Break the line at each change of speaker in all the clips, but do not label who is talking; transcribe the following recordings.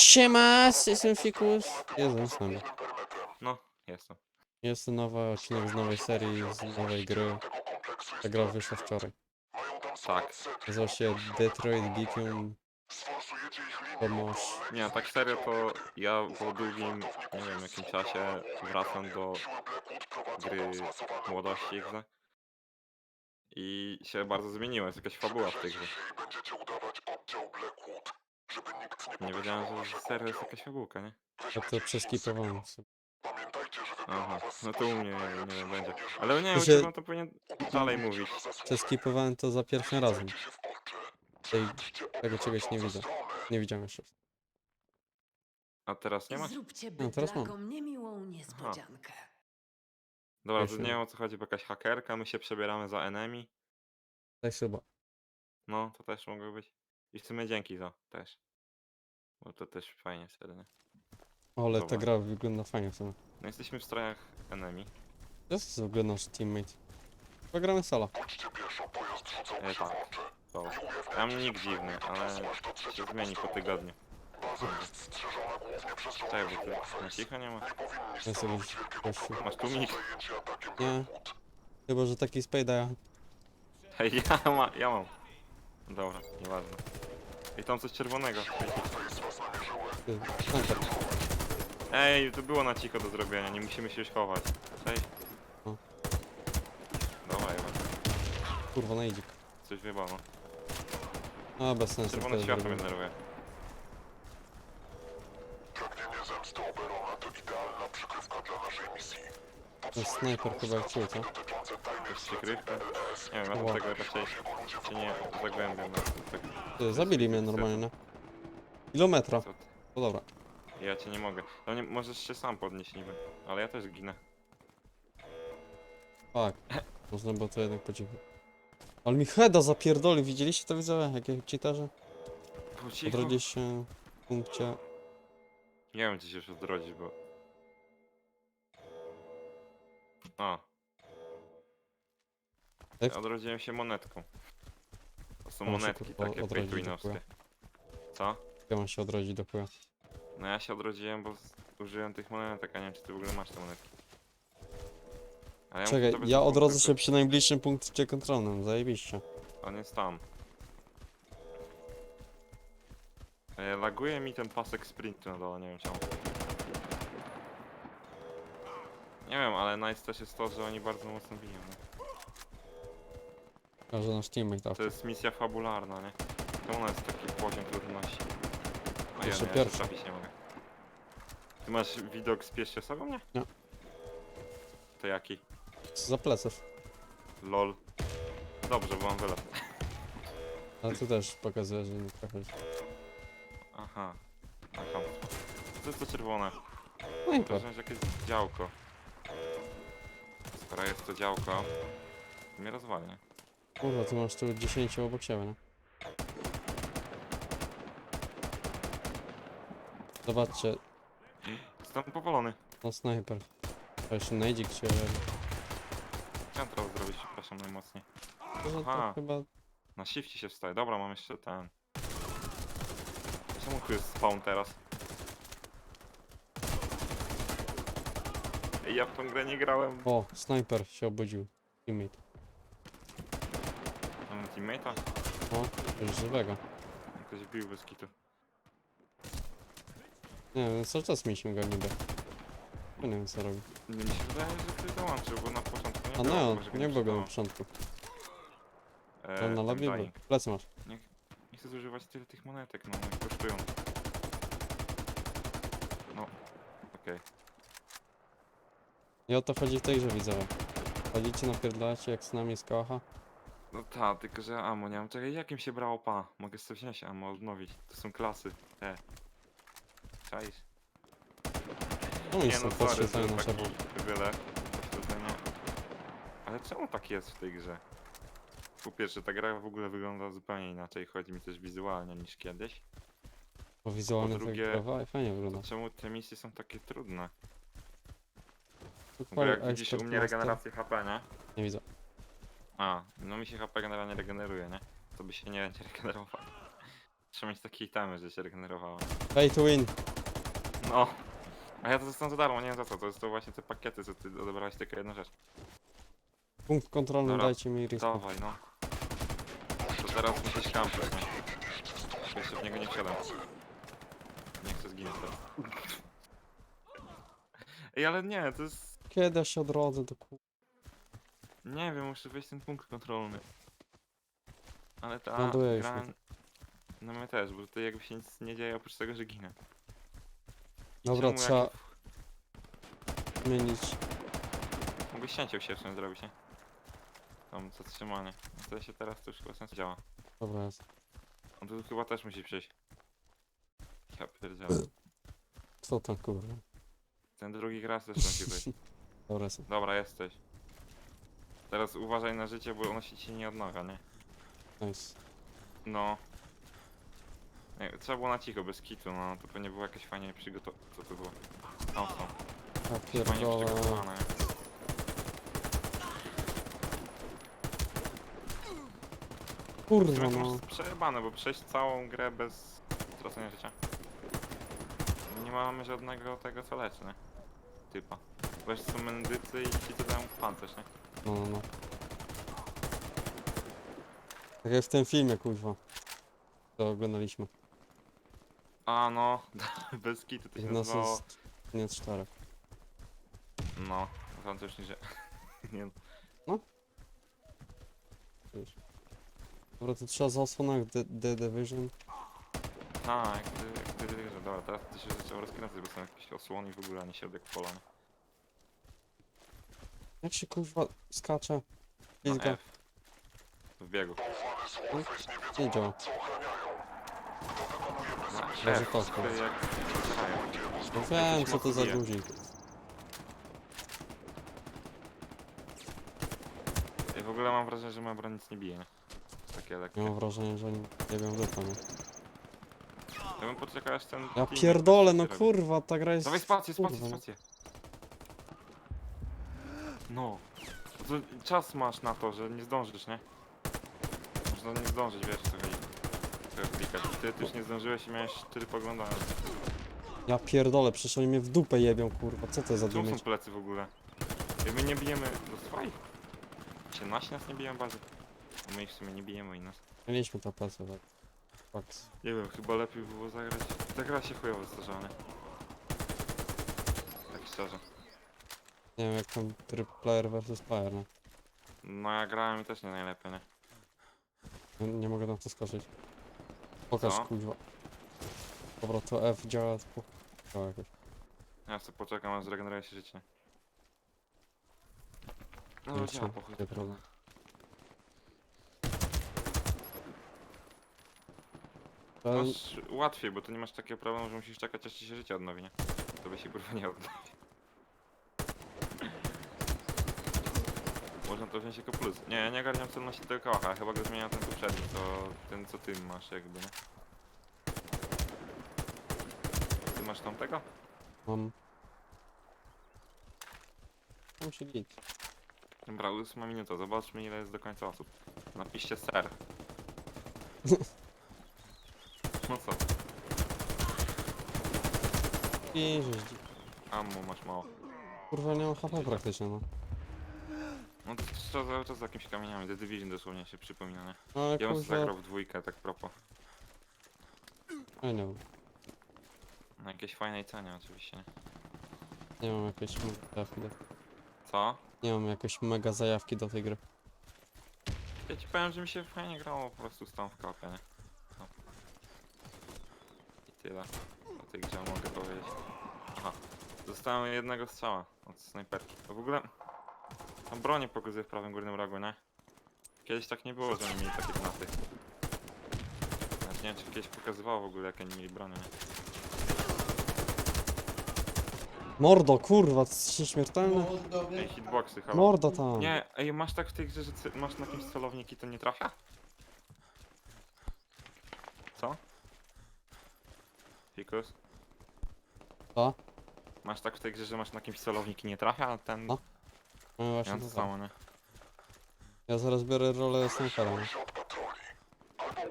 Siema, jestem Fikus. Jestem z nami.
No, jestem.
Jest to nowy odcinek z nowej serii, z nowej gry. Ta gra wyszła wczoraj.
Tak.
Nazywa się Detroit Geekium Pomoż.
Nie, tak serio to ja po długim, nie wiem, jakim czasie wracam do gry młodości XD. I się bardzo zmieniło, jest jakaś fabuła w tej grze. Nie wiedziałem, że serio jest jakaś fabułka, nie?
Ja to przeskipowałem sobie.
Aha, no to u mnie nie wiem, będzie. Ale nie, u
Że-
ciebie to powinien dalej mówić.
Przeskipowałem to za pierwszym razem. Tej, tego czegoś nie widzę. Nie widziałem jeszcze.
A teraz nie ma?
Zróbcie
No, teraz mam.
bydlakom niemiłą niespodziankę.
Dobra, to
Jeszcze
nie
nie.
wiem o co chodzi, bo jakaś hakerka, my się przebieramy za enemy.
Tak chyba.
No, to też mogło być. I w sumie dzięki za też. Bo to też fajnie wtedy, nie?
Ale ta
Dobra.
gra wygląda fajnie w sumie.
No jesteśmy w strojach enemy.
To jest w ogóle nasz teammate. Pogramy solo.
E, tak. To. Nick dziwny, ale się zmieni po tygodniu. Tak, bo tu na cicho nie ma.
Ja sobie gościu.
Masz tu nick?
Nie. Chyba, że taki spade ja.
Hej, ja, ma, ja mam. Dobra, nieważne. I tam coś czerwonego. Ej, to było na cicho do zrobienia, nie musimy się już chować. Cześć.
O.
Dobra, ja
Kurwa, na idzik.
coś wybano.
A, bez sensu.
Czerwone
to
światło mnie
zrobimy.
denerwuje.
Ten snajper chyba jak czuł, co?
To jest przykrywka? Nie wiem, ja
Ła.
tego raczej się nie zagłębiam. Tak,
Ty, zabili mnie normalnie, nie? Kilometra.
co ty?
No dobra.
Ja cię nie mogę. No nie, możesz się sam podnieść niby, ale ja też ginę.
Tak. Można było to jednak po cichu. Ale mi heada zapierdoli, widzieliście to widzowie? Jakie cheaterze?
Po cichu.
Odrodzisz się w punkcie...
Nie wiem, czy się już odrodzi, bo... A.
Jak?
Ja odrodziłem się monetką. Są monetki
kurwa,
takie pay. Co?
Ja mam się odrodzić do chuja.
No ja się odrodziłem, bo z- użyłem tych monetek, a nie wiem, czy ty w ogóle masz te monetki. A muszę
Czekaj,
tobie
ja odrodzę się przy najbliższym punkcie kontrolnym, zajebiście.
On jest tam. E, laguje mi ten pasek sprintu na dole, nie wiem czemu. Nie wiem, ale nice też jest to, że oni bardzo mocno biją. Nie?
A że nasz teammate
To
awczy.
jest misja fabularna, nie? To ona jest taki poziom trudności. No
Jeszcze
ja,
pierwsza.
trafić nie mogę. Ty masz widok z pierwszej osoby, nie?
Nie.
To jaki?
Za pleców.
LOL. Dobrze, bo mam wylot.
Ale tu też pokazuje, że nie trafisz.
Aha. Aha. To jest to czerwone.
No i
To
tak.
jest jakieś działko. Skoro jest to działko, to mnie rozwali, nie?
Kurwa, tu masz tu 10 obok siebie, nie? Zobaczcie,
Jestem powolony.
no snajper. A jeszcze najdzik się...
Chciałem teraz zrobić, przepraszam, najmocniej.
To
Aha.
chyba...
Na shifcie się wstaje. Dobra, mam jeszcze ten. Czemu tu jest spawn teraz? Ej, ja w tą grę nie grałem.
O, snajper się obudził. Teammate.
Teammate'a?
O, już żywego.
Ktoś bił bez kitu.
Nie wiem, cały czas mieliśmy go niby. Ja nie wiem co robi.
Nie, mi się wydaje, że ktoś dołączył, bo na początku nie
A
było.
no,
może go
nie było go na
przydało.
początku.
E,
Tam na
ten
lobby był.
dying.
Plecy masz.
Nie chcę zużywać tyle tych monetek, no, one kosztują. No, okej.
I o to chodzi w tej grze widzowie. Chodzicie, napierdalacie jak z nami z kocha.
No ta, tylko że ammo nie mam. Czekaj, jakim się brało pa? Mogę sobie wziąć ammo, odnowić. To są klasy, te. Czaisz?
No i
Nie
są
no, że
na
taki
szefów.
wyle. Podświetlenia. Ale czemu tak jest w tej grze? Po pierwsze, ta gra w ogóle wygląda zupełnie inaczej, chodzi mi też wizualnie niż kiedyś.
Bo wizualnie
po drugie-
tak gra fajnie
To
wygląda.
czemu te misje są takie trudne? Bo jak widzisz u mnie regenerację HP, nie?
Nie widzę.
A, no mi się HP generalnie regeneruje, nie? To by się nie, nie regenerowało. Trzeba mieć takie itemy, że się regenerowało.
Pay to win.
No. A ja to dostałem za darmo, nie wiem za co. To jest to właśnie te pakiety, co ty odebrałeś tylko jedną rzecz.
Punkt kontrolny,
Dobra,
dajcie mi respawn.
Dawaj, no. To teraz musisz kampić, nie? Bo Jeszcze w niego nie wsiadam. Nie chcę zginąć teraz. Ej, ale nie, to jest...
Kiedy ja się odrodzę do.
Nie wiem, muszę wejść ten punkt kontrolny. Ale ta gra...
mi
No my też, bo tutaj jakby się nic nie dzieje oprócz tego, że ginę. I
Dobra,
czemu
trzeba
jak-
zmienić.
Mógłbyś cięcie usiecznym zrobić, nie? Tam zatrzymanie. No to się teraz to już chyba sens działa.
Dobra jest.
On tu chyba też musi przejść. Ja pierdzielę.
Co tam kurwa?
Ten drugi raz też musi być.
Dobra jest.
Dobra, jesteś. Teraz uważaj na życie, bo ono się ci nie odnawia, nie?
Nice.
No. Nie, trzeba było na cicho, bez kitu, no to pewnie było jakieś fajnie przygotowane. Co to było? Tam są. Fajnie
pierdolę.
przygotowane.
Kurwa
Które
no.
masz przejebane, bo przejść całą grę bez stracenia życia. Nie mamy żadnego tego co leczy, nie? Typa. Jeszcze są mendycy i ci co dają pancerz, nie?
No, no, no. Tak jak w tym filmie, kurwa. To oglądaliśmy.
A no, bez kitu to się
nas
nazywało.
jest... Nie, czterech.
No, tam to już nie nie
Wiesz. Dobra, to trzeba za osłonach The, The Division.
A, jak ty, jak że dobra, teraz to się zaczęło rozkręcać, bo są jakieś osłony i w ogóle, a nie środek pola, nie?
Jak się kurwa skacze?
No
Pizga.
F. W biegu.
Nie działa.
No, F,
no.
jak...
No wiem, co to za
bije.
guzik.
Ja w ogóle mam wrażenie, że moja broń nic nie bije, nie? Takie lekkie.
mam wrażenie, że nie nie wiem dupę, nie?
Ja bym poczekał aż ten...
Ja
team
pierdolę, no kurwa, ta gra jest...
Dawaj spację, spację,
kurwa, no.
spację. No. To czas masz na to, że nie zdążysz, nie? Można nie zdążyć, wiesz co chodzi. Trzeba klikać. Ty, ty już nie zdążyłeś i miałeś 4 poglądane.
Ja pierdolę, przecież oni mnie w dupę jebią, kurwa. Co to za
Czemu są
damage?
plecy w ogóle? Jak my nie bijemy... No słuchaj. 18 nas nie biją bardzo. My ich w sumie nie bijemy i nas.
Mieliśmy to plecy, tak. Faks.
Nie wiem, chyba lepiej było zagrać. Ta gra się chujowo zdarzała, nie? Tak szczerze.
Nie wiem, jak tam tryb player versus player, nie?
No ja grałem i też nie najlepiej, nie?
Nie, nie mogę na to skoczyć. Pokaż,
Co?
kurwa. Dobra, to F działa, to działa jakoś.
Ja sobie poczekam, aż zregeneruje się życie. No,
Nie
no działa
czy
po chuj.
nie. Ale
Masz łatwiej, bo tu nie masz takiego problemu, że musisz czekać aż ci się życie odnowi, nie? To by się kurwa nie odnowi. Można to wziąć jako plus. Nie, ja nie ogarniam celności tego kałacha, chyba go zmieniam ten poprzedni, to ten co ty masz jakby, nie? Ty masz tamtego?
mam... Mam się git.
Dobra, ósma minuta, zobaczmy ile jest do końca osób. Napiszcie ser. No co,
I żeś...
ammo masz mało.
Kurwa, nie mam HP praktycznie, no.
No to trzeba cały czas z jakimiś kamieniami, The Division dosłownie się przypomina, nie?
No, Ale
Ja bym
kurwa...
zagrał w dwójkę, tak propos.
I know.
Na jakiejś fajnej cenie oczywiście, nie?
Nie mam jakiejś mega zajawki do...
Co?
Nie mam jakiejś mega zajawki do tej gry.
Ja ci powiem, że mi się fajnie grało po prostu z tą w kopie, nie? No. I tyle. O tej grze mogę powiedzieć. Aha. Dostałem jednego strzała od snajperki. To w ogóle... Tam bronię pokazuje w prawym górnym rogu, nie? Kiedyś tak nie było, że oni mieli takie granaty. Znaczy nie wiem, czy kiedyś pokazywało w ogóle, jak oni mieli bronię, nie?
Mordo, kurwa, jest śmiertelne.
Ej, hitboxy, halo.
Morda tam.
Nie, ej, masz tak w tej grze, że masz na kimś celownik i to nie trafia? Co? Fikus?
Co?
Masz tak w tej grze, że masz na kimś celownik i nie trafia, a ten...
No, No
Ja
właśnie to samo.
nie?
Ja zaraz biorę rolę snajpera.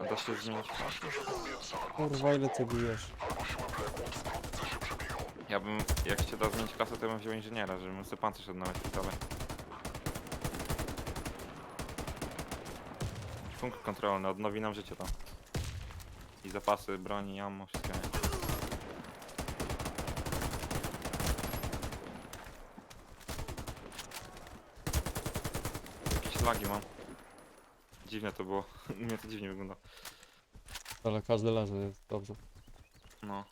A Da się zmienić?
Kurwa, ile ty bijesz?
Ja bym, jak się da zmienić klasę, to ja bym wziął inżyniera, żebym sobie pancerz odnaleźć i dalej. Punkt kontrolny, odnowi nam życie tam. I zapasy broni, ammo, wszystkie. Lagi mam. Dziwne to było. U mnie to dziwnie wygląda.
Ale każdy leży, jest dobrze.
No.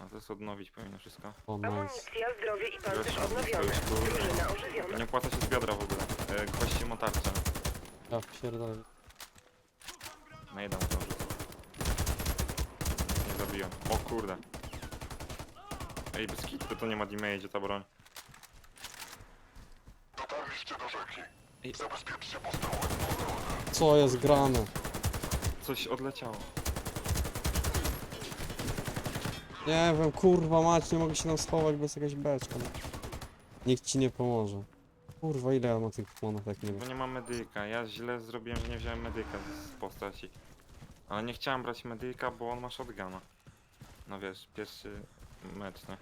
A to jest odnowić powinno wszystko.
O, nice.
Amunicja, zdrowie i pancerz
Zresztą,
odnowione.
to już tu-
Drużyna ożywiona.
Nie opłaca się z biodra w ogóle. E, Gwoźdź motarcze.
Ja pierdolę.
Na jeden to rzucę. Nie zabiłem. O kurde. Ej, bez kitu to nie ma damage ta broń.
Co jest grane?
coś odleciało.
Nie wiem, kurwa mać, nie mogę się tam schować bez jakaś beczka. Nikt ci nie pomoże. Kurwa, ile ja mam tych monów, jak nie
Bo
wiem.
nie mam medyka. Ja źle zrobiłem, że nie wziąłem medyka z z postaci. Ale nie chciałem brać medyka, bo on ma shotguna. No wiesz, pierwszy mecz, nie?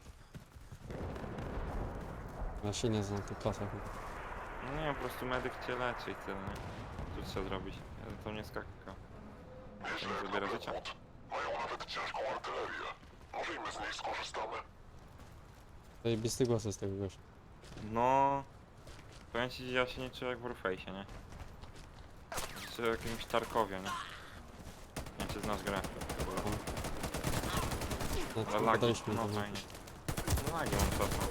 Ja się nie znam tych klasach.
No nie, po prostu medyk cię leczy i tyle, nie? Co trzeba zrobić? Ja to nie skakał. Nie zabiera życia.
Zajebisty głos jest tego gościa.
No... Powiem ci, ja się nie czuję jak w Warface'ie, nie? Czy w jakimś Tarkowie, nie? Nie wiem, czy znasz grę.
Znaczy,
Ale lagi, no fajnie. No lagi mam czasem.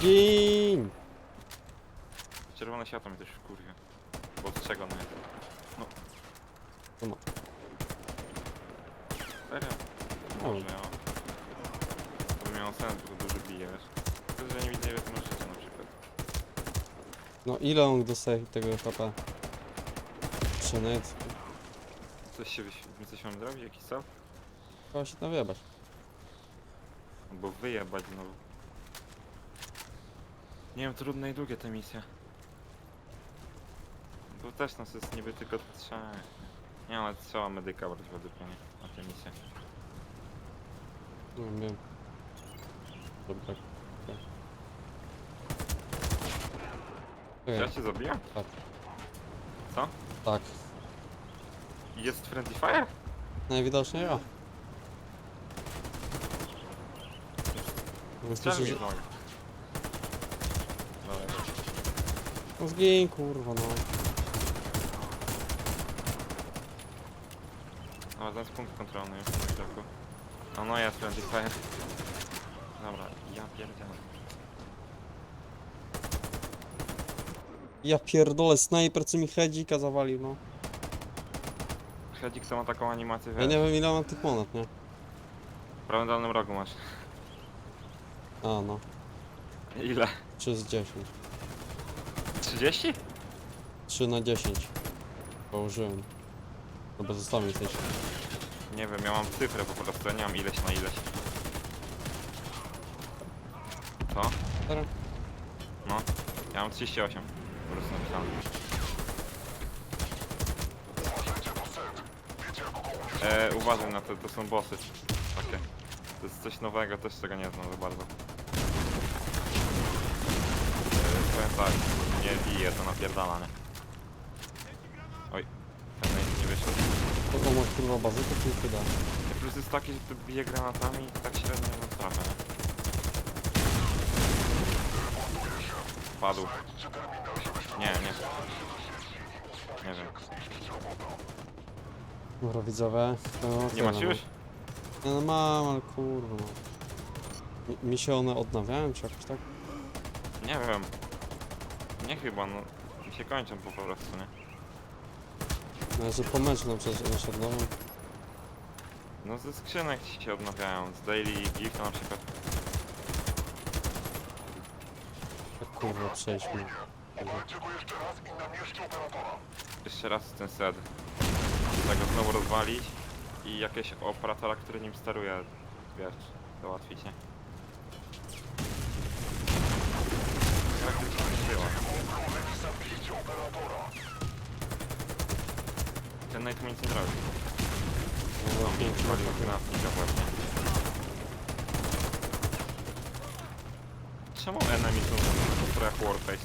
Gin!
Czerwone światło mnie też wkurwia. Bo od czego no jest? No.
Ma.
Serio?
O.
Może ja. To by miało sens, bo dużo bije, wiesz. To, że nie widzę ile to masz życia na przykład.
No ile on dostaje tego HP? Przenet.
Coś się wyś... coś mam zrobić? Jakiś cel?
Trzeba się tam wiebać.
Albo wyjebać znowu. Nie wiem, trudne i długie te misje. Bo też nas jest niby tylko trzech. Nie, ale trzeba medyka brać według mnie na te misje.
Nie wiem. Dobra.
Ja
Czekaj,
cię zabiję?
Tak.
Co?
tak.
Jest Friendly Fire?
Najwidoczniej ja. Bo
Strzel
słyszę,
mi
że...
w nogę. Dobra,
No zgiń, kurwa, no.
Jest punkt kontrolny już w tym kroku. A no jest Friendly Fire. Dobra, ja pierdzielę.
Ja pierdolę, snajper co mi hedzika zawalił, no.
Hedzik to ma taką animację,
Ja
wiesz,
nie wiem ile mam tych monet, nie?
w prawym dolnym rogu masz.
A, no.
Ile?
3 z 10.
30?
3 na 10. Położyłem. Bo zostało mi coś.
Nie wiem, ja mam cyfrę po prostu, ja nie mam ileś na ileś. Co? No, ja mam 38. Po prostu napisane. E, uważaj na to, to są bossy. Takie. To jest coś nowego, też czego nie znam za bardzo. E, powiem tak, nie bije, to napierdala, nie? Oj, ten nie wyszedł.
To ma kurwa bazykę, czy nie da?
Plus jest taki, że to bije granatami i tak średnio trafia, nie? Padł. Nie, nie. Nie wiem.
Dobra, widzowie. To
Nie
tyle,
masz
no.
już?
Nie no mam, ale kurwa. no. Mi, mi się one odnawiają, czy jakoś tak?
Nie wiem. Nie chyba, no. Mi się kończą po prostu, nie?
No, że po meczu nam przecież one się odnowią.
No ze skrzynek ci się odnawiają. Z Daily Gift na przykład.
Tak kurwa, przejdźmy.
Jeszcze raz ten set. Tego znowu rozwalić i jakiegoś operatora, który nim steruje, wiesz, załatwić, nie? Praktycznie nie było. Ten Nate mu nic nie zrobił.
No, pięknie,
walił
tak.
granatnika właśnie. Czemu enemy są w strojach Warface?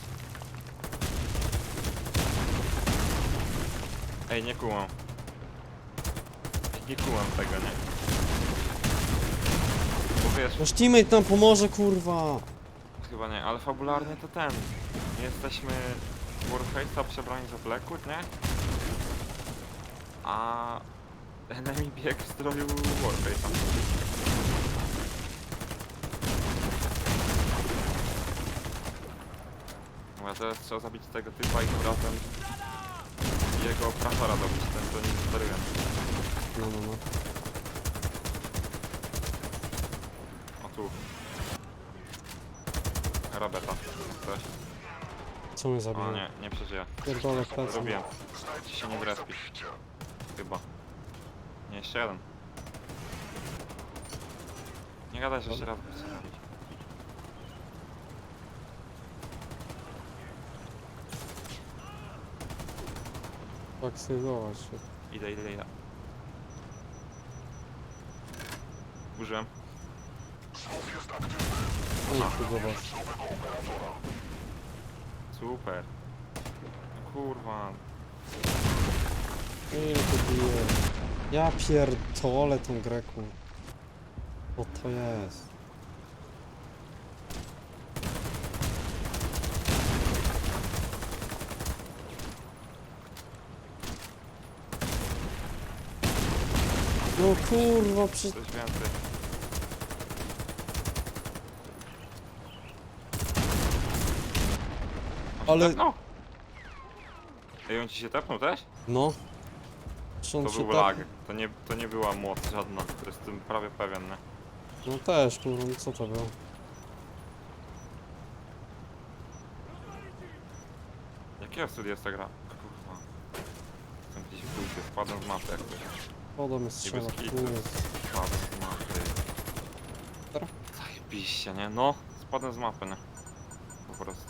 Ej, nie kułam. Nie kułam tego, nie? Bo wiesz,
Nasz teammate nam pomoże, kurwa!
chyba nie, ale fabularnie to ten. My jesteśmy Warface'a przebrani za Blackwood, nie? A enemy bieg w stroju Warface'a. Dobra, teraz trzeba zabić tego typa i tym razem jego operatora dobić, ten co nim steruje.
No, no, no.
O tu. Roberta. Coś.
Co mnie
O
zabiło?
nie, nie przeżyje.
Pierdolę w plecy.
Zrobiłem. Ci się nie zrespi. Chyba. Nie, jeszcze jeden. Nie gadaj, że jeszcze raz chcę zrobić.
Faksyzować się.
Idę, idę, idę. Użyłem.
Ej, tu zobacz.
Super. No Kurwa.
Ile to bije? Ja pierdolę tą grę, kur... Co to jest? No kurwa, przy...
Coś więcej. On się
Ale-
tepnął? Ej, on ci się tepnął też?
No.
To
się
był
tak-
lag. To nie, to nie była moc żadna. To jestem prawie pewien, nie?
No też, kurwa, no co to było?
Jakiego studia jest ta gra? Kurwa. Jestem gdzieś w dupie, spadłem z mapy jak coś.
Wodą mnie strzela,
bez kitu.
kurwa.
Spadłem z mapy.
Dobra.
Zajebiście, nie? No, spadłem z mapy, nie? Po prostu.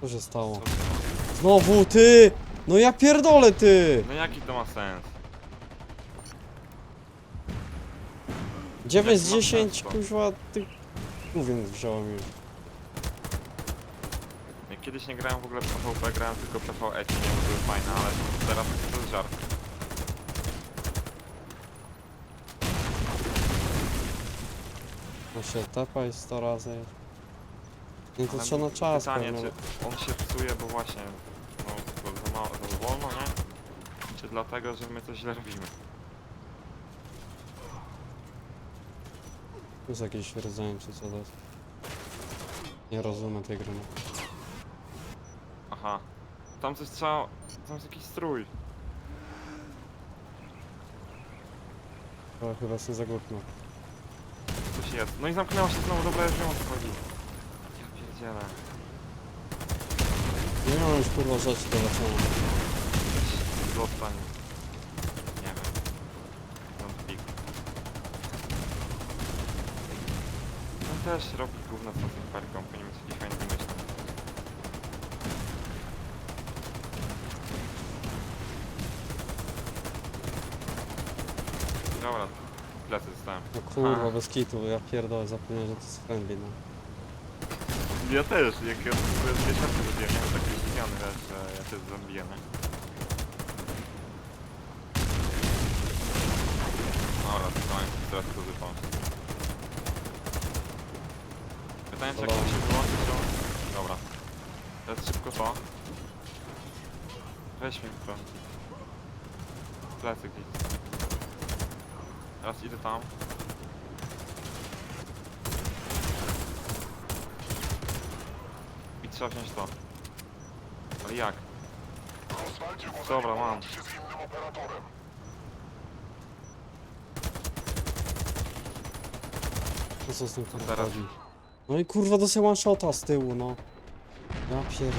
Co się stało?
Co to ma?
Znowu ty! No ja pierdolę ty!
No jaki to ma sens?
9 z
Jaki ma
10,
sens to?
kuźwa, ty... Mówię, wziąłem już.
Ja kiedyś nie grałem w ogóle w PvP, grałem tylko PvE, nie wiem, były fajne, ale teraz to jest żart.
No się tepaj 100 razy. Nie to
Ale
trzeba na czas
Pytanie,
pewno.
czy on się psuje, bo właśnie, no, bo za, mało, za wolno, nie? Czy dlatego, że my coś źle robimy?
Tu jest jakieś rdzenie czy co to jest. Nie rozumiem tej gry. no.
Aha. Tam coś trzeba, tam jest jakiś strój.
Ale chyba się zagłupnął.
Coś jest. No i zamknęła się znowu, dobra, już wiem o co chodzi. Ja pierdzielę.
Nie miałem już kurwa rzeczy do leczenia.
Zostań. Nie wiem. Don't pick. On też robi gówno z tą perką, powinien mieć jakiś fajny myśl. Dobra, plecy dostałem.
No kurwa, bez kitu, ja pierdolę, zapomniałem, że to jest friendly, no.
Ja też, jak ja to jest miesiące zrobiłem, miałem taki zdziwiony, że ja też zabiję, nie? Dobra, to mamy teraz to zupełnie. Pytanie, czy jak to się wyłączy, to... Dobra. Teraz szybko to. Weź mi to. Plecy gdzieś. Teraz idę tam. I trzeba wziąć to. Ale jak? Dobra, mam.
Co z tym kurwa
teraz?
chodzi? No i kurwa, dosyć one shota z tyłu, no. Ja pierdolę.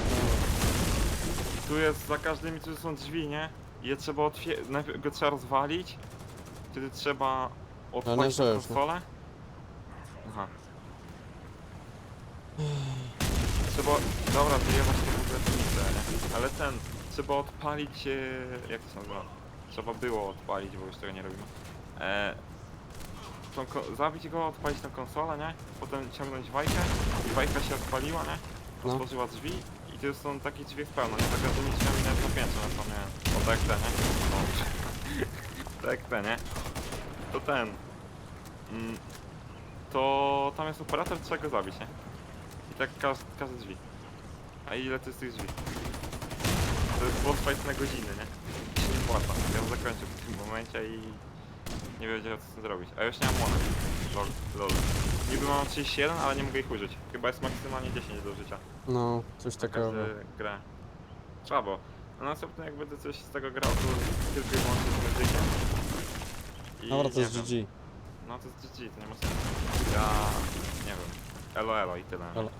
Tu jest za każdymi tu są drzwi, nie? I je trzeba otwierać. Najpierw go trzeba rozwalić. Wtedy trzeba odpalić
no.
konsolę. Aha. Trzeba. Dobra, to w ogóle piwnicę, nie? Ale ten, trzeba odpalić, e, jak to się nazywa? Trzeba było odpalić, bo już tego nie robimy. E, tą, ko- zabić go, odpalić tą konsolę, nie? Potem ciągnąć wajkę i wajka się odpaliła, nie?
No.
Otworzyła drzwi i to są takie drzwi w pełno, nie? Tak tymi drzwiami nawet na piętrze, no to nie O tak te, nie? O. tak te, nie? To ten. Mm, to tam jest operator, trzeba go zabić, nie? I tak każ, każde drzwi. A ile to jest tych drzwi? To jest boss fight na godziny, nie? Się nie płaca. Ja bym zakończył w tym momencie i nie wiedział co z tym zrobić. A już nie mam monet. Lol, lol. Niby mam 31, ale nie mogę ich użyć. Chyba jest maksymalnie 10 do życia.
No, coś takiego.
każdą grę. Słabo. A następnie jak będę coś z tego grał, to tylko i wyłącznie z muzykiem. I
Dobra, to
nie
jest
wiem.
GG.
No to jest GG, to nie ma sensu. Ja... nie wiem. Elo elo i tyle.
Elo.